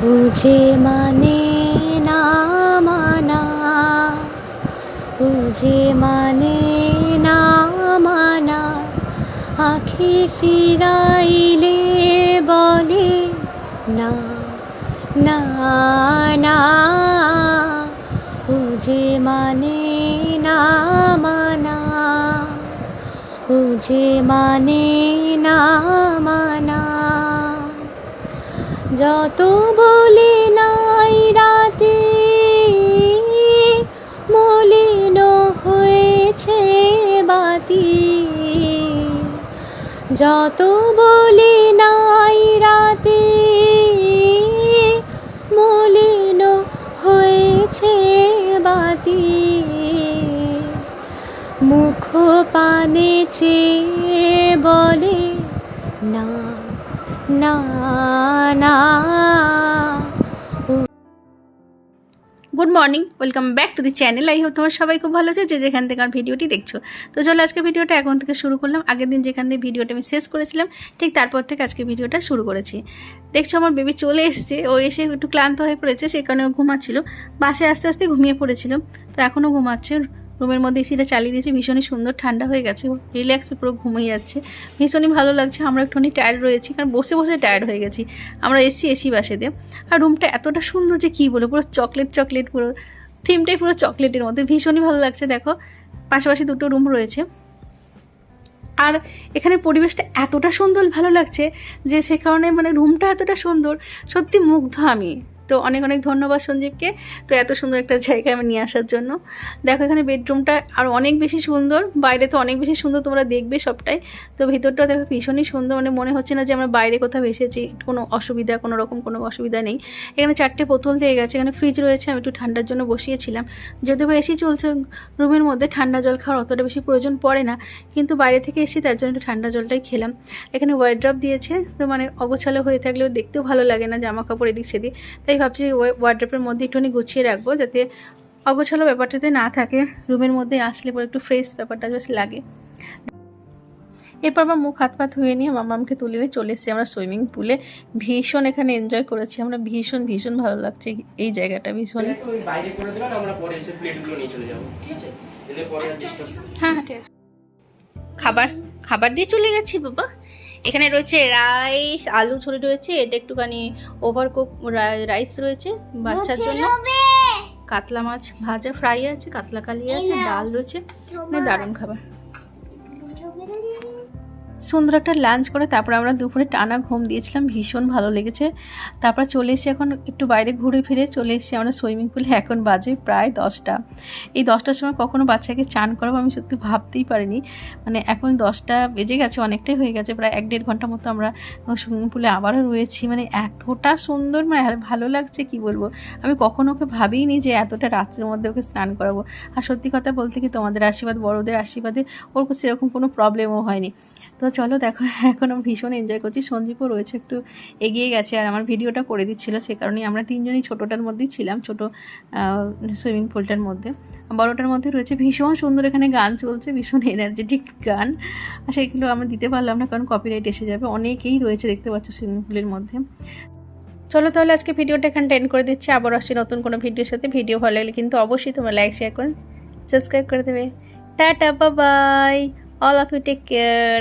বুঝে মানে না মানা। বুঝে মানে না মানা। আখি ফিরাইলে বলে, না না না। বুঝে মানে না মানা। বুঝে মানে যত বলি নাই রাতে, মলিন হয়েছে বাতি। যত বলি নাই রাতে, মলিন হয়েছে বাতি। মুখ পানে চেয়ে বলে, না। না না। Good morning welcome back to the channel I hope তোমার সবাই খুব ভালো আছে, যে যেখান থেকে আমার ভিডিওটি দেখছ। তো চলো আজকে ভিডিওটা এখন থেকে শুরু করলাম। আগের দিন যেখান থেকে ভিডিওটা আমি শেষ করেছিলাম, ঠিক তারপর থেকে আজকে ভিডিওটা শুরু করেছি। দেখছ আমার বেবি চলে এসছে, ও এসে একটু ক্লান্ত হয়ে পড়েছে, সেই কারণে ও ঘুমাচ্ছিল। বাসে আস্তে আস্তে ঘুমিয়ে পড়েছিল, তো এখনও ঘুমাচ্ছে। রুমের মধ্যে এসিটা চালিয়ে দিয়েছি, ভীষণই সুন্দর, ঠান্ডা হয়ে গেছে রিল্যাক্সে পুরো ঘুমিয়ে যাচ্ছে। ভীষণই ভালো লাগছে, আমরা একটুখানি টায়ার্ড রয়েছি, কারণ বসে বসে টায়ার্ড হয়ে গেছি। আমরা এসি এসি বাসেতে, আর রুমটা এতটা সুন্দর যে কী বলে পুরো চকলেট চকলেট পুরো থিমটাই পুরো চকলেটের মধ্যে, ভীষণই ভালো লাগছে, দেখো। পাশাপাশি দুটো রুম রয়েছে। আর এখানে পরিবেশটা এতটা সুন্দর, ভালো লাগছে, যে সে কারণে মানে রুমটা এতটা সুন্দর, সত্যি মুগ্ধ আমি। তো অনেক অনেক ধন্যবাদ সঞ্জীবকে তো এত সুন্দর একটা জায়গায় আমি নিয়ে আসার জন্য। দেখো এখানে বেডরুমটা আর অনেক বেশি সুন্দর, বাইরে তো অনেক বেশি সুন্দর তোমরা দেখবে সবটাই। তো ভিতরটা দেখো ভীষণই সুন্দর মানে মনে হচ্ছে না যে আমরা বাইরে কোথাও এসেছি, কোনো অসুবিধা, কোনো রকম কোনো অসুবিধা নেই। এখানে চারটে বোতল দিয়ে গেছে, এখানে ফ্রিজ রয়েছে, আমি একটু ঠান্ডার জন্য বসিয়েছিলাম। যদিও এসি চলছে, রুমের মধ্যে ঠান্ডা জল খাওয়ার অতটা বেশি প্রয়োজন পড়ে না, কিন্তু বাইরে থেকে এসে তার জন্য একটু ঠান্ডা জলটাই খেলাম। এখানে ওয়ার্ড্রপ দিয়েছে, তো মানে অগোছালো হয়ে থাকলেও দেখতেও ভালো লাগে না, জামা কাপড় এদিক সেদিক। তাই ভাবছি ওয়ার্ড্রপের মধ্যে একটুখানি গুছিয়ে রাখব যাতে অগোছালো ব্যাপারটাতে না থাকে। রুমের মধ্যে আসলে পরে একটু ফ্রেশ ব্যাপারটা বেশ লাগে। এরপর আমার মুখ হাত পা ধুয়ে নিয়ে মামামকে তুলে নিয়ে চলে এসেছি আমরা সুইমিং পুলে ভীষণ এখানে এনজয় করেছি। আমরা ভীষণ ভীষণ ভালো লাগছে এই জায়গাটা ভীষণ। হ্যাঁ হ্যাঁ ঠিক আছে। খাবার খাবার দিয়ে চলে গেছি বাবা। এখানে রয়েছে রাইস আলু ছড়ি রয়েছে এটা একটুখানি ওভারকুক রাইস রয়েছে বাচ্চার জন্য। কাতলা মাছ ভাজা ফ্রাই আছে কাতলা কালি আছে ডাল রয়েছে। দারুণ খাবার সুন্দর একটা লাঞ্চ করে তারপর আমরা দুপুরে টানা ঘুম দিয়েছিলাম, ভীষণ ভালো লেগেছে। তারপর চলে এসে এখন একটু বাইরে ঘুরে ফিরে চলে এসেছি আমরা সুইমিং পুলে এখন বাজে প্রায় দশটা। এই দশটার সময় কখনো বাচ্চাকে চান করাবো আমি সত্যি ভাবতেই পারিনি। মানে এখন দশটা বেজে গেছে, অনেকটাই হয়ে গেছে, প্রায় এক দেড় ঘণ্টা মতো আমরা সুইমিং পুলে আবারও রয়েছি। মানে এতটা সুন্দর মানে ভালো লাগছে কি বলব? আমি কখনো ওকে ভাবিনি যে এতটা রাত্রের মধ্যে ওকে স্নান করাবো। আর সত্যি কথা বলতে কি তোমাদের আশীর্বাদ, বড়দের আশীর্বাদে ওর সেরকম কোনো প্রবলেমও হয়নি। তো চলো দেখো, এখন আমি ভীষণ এনজয় করছি। সঞ্জীবও রয়েছে, একটু এগিয়ে গেছে আর আমার ভিডিওটা করে দিচ্ছিল, সে কারণেই আমরা তিনজনই ছোটোটার মধ্যেই ছিলাম, ছোটো সুইমিং পুলটার মধ্যে। বড়োটার মধ্যে রয়েছে ভীষণ সুন্দর এখানে গান চলছে, ভীষণ এনার্জেটিক গান। আর সেগুলো আমরা দিতে পারলাম না, কারণ কপিরাইট এসে যাবে, অনেকেই রয়েছে দেখতে পাচ্ছ সুইমিং পুলের মধ্যে। চলো তাহলে আজকে ভিডিওটা এখানে টেন্ড করে দিচ্ছি, আবার আসছি নতুন কোনো ভিডিওর সাথে। ভিডিও ভালো লাগলে কিন্তু অবশ্যই তোমার লাইক শেয়ার করে সাবস্ক্রাইব করে দেবে। Tata bye bye all of you take care